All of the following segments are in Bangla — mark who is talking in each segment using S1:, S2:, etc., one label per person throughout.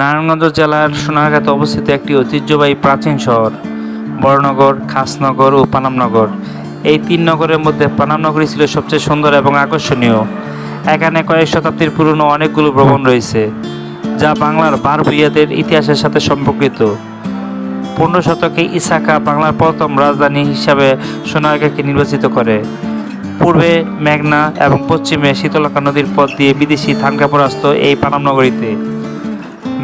S1: নারায়ণগঞ্জ জেলার সোনারগাঁতে অবস্থিত একটি ঐতিহ্যবাহী প্রাচীন শহর, বড়নগর, খাসনগর ও পানামনগর। এই তিন নগরের মধ্যে পানামনগরী ছিল সবচেয়ে সুন্দর এবং আকর্ষণীয়। এখানে কয়েক শতাব্দীর পুরনো অনেকগুলো ভবন রয়েছে, যা বাংলার বার ভূঁইয়াদের ইতিহাসের সাথে সম্পর্কিত। পনেরো শতকে ইসাকা বাংলার প্রথম রাজধানী হিসাবে সোনারগাঁকে নির্বাচিত করে। পূর্বে মেঘনা এবং পশ্চিমে শীতলকা নদীর পথ দিয়ে বিদেশি ধান কাপড় আসত এই পানাম নগরীতে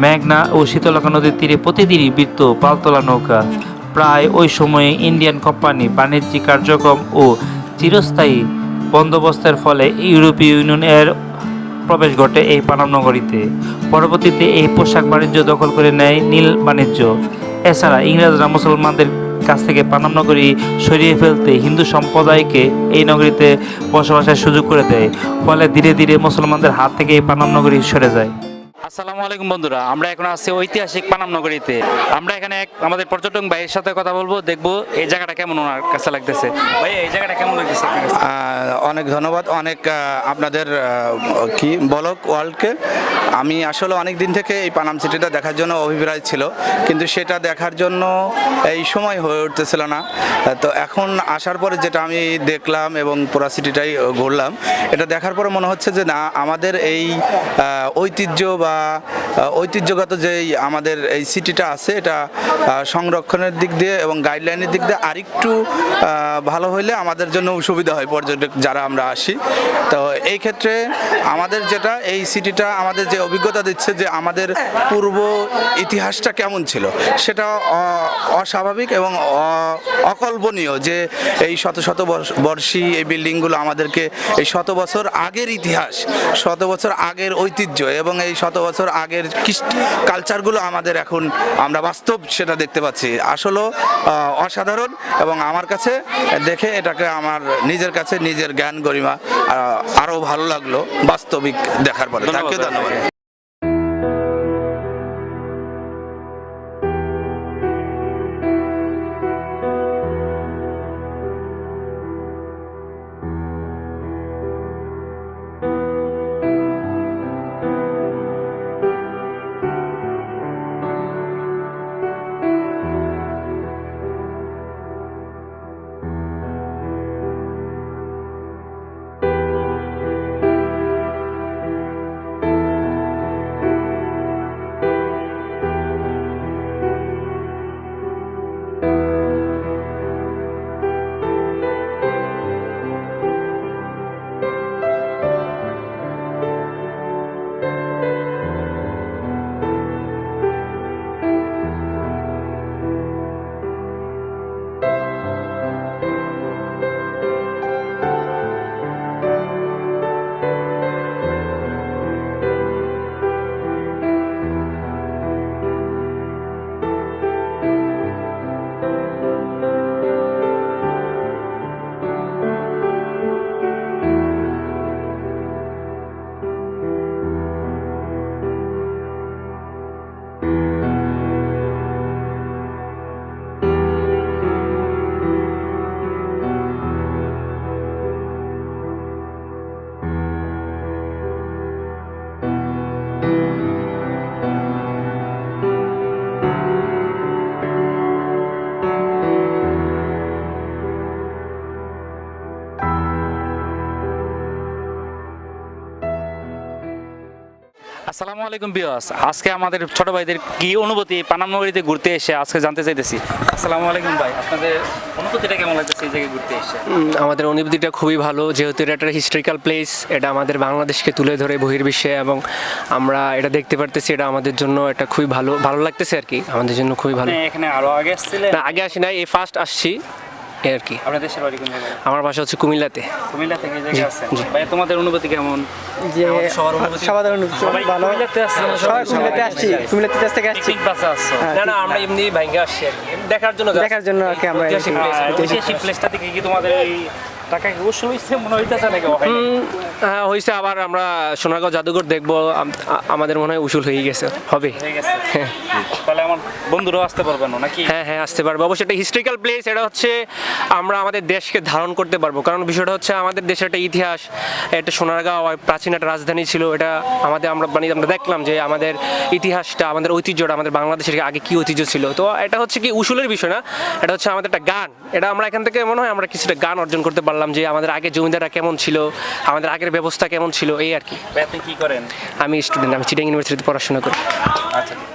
S1: মেঘনা ও শীতলকা নদীর তীরে প্রতিদিনই বৃত্ত পালতোলা নৌকা। প্রায় ওই সময়ে ইন্ডিয়ান কোম্পানি বাণিজ্যিক কার্যক্রম ও চিরস্থায়ী বন্দোবস্তের ফলে ইউরোপীয় ইউনিয়নের প্রবেশ ঘটে এই পানাম নগরীতে। পরবর্তীতে এই পোশাক বাণিজ্য দখল করে নেয় নীল বাণিজ্য। এছাড়া ইংরেজরা মুসলমানদের কাছ থেকে পানাম নগরী সরিয়ে ফেলতে হিন্দু সম্প্রদায়কে এই নগরীতে বসবাসের সুযোগ করে দেয়। ফলে ধীরে ধীরে মুসলমানদের হাত থেকে এই পানাম নগরী সরে যায়। আসসালামু আলাইকুম বন্ধুরা, আমরা এখন আছি ঐতিহাসিক পানাম নগরীতে। আমরা এখানে এক আমাদের পর্যটক ভাইয়ের সাথে কথা বলব, দেখব এই জায়গাটা কেমন ওনার কাছে লাগতেছে। ভাই এই জায়গাটা কেমন লাগতেছে?
S2: অনেক ধন্যবাদ। অনেক আপনাদের কি বলক ওয়ার্ল্ডকে। আমি আসলে অনেক দিন থেকে এই পানাম সিটিটা দেখার জন্য অভিপ্রায় ছিল, কিন্তু সেটা দেখার জন্য এই সময় হয়ে উঠতেছিল না। তো এখন আসার পরে যেটা আমি দেখলাম এবং পুরা সিটিটাই ঘুরলাম, এটা দেখার পরে মনে হচ্ছে যে না, আমাদের এই ঐতিহ্য বা ঐতিহ্যগত যেই আমাদের এই সিটিটা আছে, এটা সংরক্ষণের দিক দিয়ে এবং গাইডলাইনের দিক দিয়ে আরেকটু ভালো হইলে আমাদের জন্য সুবিধা হয় পর্যটক যারা আমরা আসি। তো এই ক্ষেত্রে আমাদের যেটা, এই সিটিটা আমাদের যে অভিজ্ঞতা দিচ্ছে যে আমাদের পূর্ব ইতিহাসটা কেমন ছিল, সেটা অস্বাভাবিক এবং অকল্পনীয় যে এই শত শত বর্ষী এই বিল্ডিংগুলো আমাদেরকে এই শত বছর আগের ইতিহাস, শত বছর আগের ঐতিহ্য এবং এই শত বছর আগের কালচারগুলো আমাদের এখন আমরা বাস্তব সেটা দেখতে পাচ্ছি। আসলে অসাধারণ এবং আমার কাছে দেখে এটাকে আমার নিজের কাছে নিজের জ্ঞান গরিমা আরও আরও ভালো লাগল বাস্তবিক দেখার পরে। তাকে ধন্যবাদ।
S1: আসসালামু আলাইকুম বিয়াস আজকে আমাদের ছোট ভাইদের কি অনুভূতি পানাম নগরীতে ঘুরতে এসে আজকে জানতে চাইতেছি? আসসালামু আলাইকুম ভাই আপনাদের অনুভূতিটা কেমন লাগতেছে এই জায়গায় ঘুরতে এসে?
S3: আমাদের অনুভূতিটা খুবই ভালো যেহেতু এটা একটা হিস্টোরিক্যাল প্লেস এটা আমাদের বাংলাদেশকে তুলে ধরে বহির্বিশ্বে এবং আমরা এটা দেখতে পারতেছি এটা আমাদের জন্য একটা খুবই ভালো ভালো লাগতেছে আর কি আমাদের জন্য খুবই ভালো।
S1: এখানে আরও আগে আসছিলেন?
S3: না আগে আসি না এই ফার্স্ট আসছি। এই আর কি।
S1: আপনার দেশের বাড়ি কোন জায়গায়?
S3: আমার বাসা হচ্ছে কুমিল্লাতে।
S1: কুমিল্লা থেকে এই জায়গায়
S3: জি,
S1: আসছেন ভাই তোমাদের অনুভূতি কেমন?
S4: যে
S1: সবার অনুভূতি-
S4: সবার অনুভূতি
S1: সবাই
S4: ভালো।
S1: কুমিল্লাতে আসছেন?
S4: সবাই কুমিল্লাতে আসছি কুমিল্লাতে দেশ থেকে আসছি।
S1: ঠিক বাসে আসছো
S3: না না আমরা এমনি ভাঙ্গে আসছি দেখার জন্য
S4: দেখার জন্য আর কি আমরা
S1: এই প্লেসটা থেকে কি তোমাদের এই টাকা কি হইছে? মনে হইতেছে নাকি হয়
S3: হ্যাঁ হয়েছে আবার আমরা সোনারগাঁও জাদুঘর দেখব। আমাদের মনে হয় উসুল হয়ে গেছে। হবে।
S1: তাহলে আমার বন্ধুরাও আসতে পারবে নাকি?
S3: হ্যাঁ হ্যাঁ আসতে পারব। অবশ্যই একটা হিস্ট্রিক্যাল প্লেস এটা হচ্ছে আমরা আমাদের দেশকে ধারণ করতে পারব। কারণ বিষয়টা হচ্ছে আমাদের দেশের একটা ইতিহাস একটা সোনারগাঁও প্রাচীন একটা রাজধানী ছিল। এটা আমাদের আমরা মানে আমরা দেখলাম যে আমাদের ইতিহাসটা আমাদের ঐতিহ্যটা আমাদের বাংলাদেশের আগে কি ঐতিহ্য ছিল। তো এটা হচ্ছে কি উসুলের বিষয় না এটা হচ্ছে আমাদের একটা গান। এটা আমরা এখান থেকে মনে হয় আমরা কিছুটা গান অর্জন করতে পারলাম। যে আমাদের আগে জমিদাররা কেমন ছিল আমাদের আগের ব্যবস্থা কেমন ছিল এই আর কি।
S1: আপনি কি করেন?
S3: আমি স্টুডেন্ট আমি চিটাং ইউনিভার্সিটিতে পড়াশোনা করি।
S1: আচ্ছা।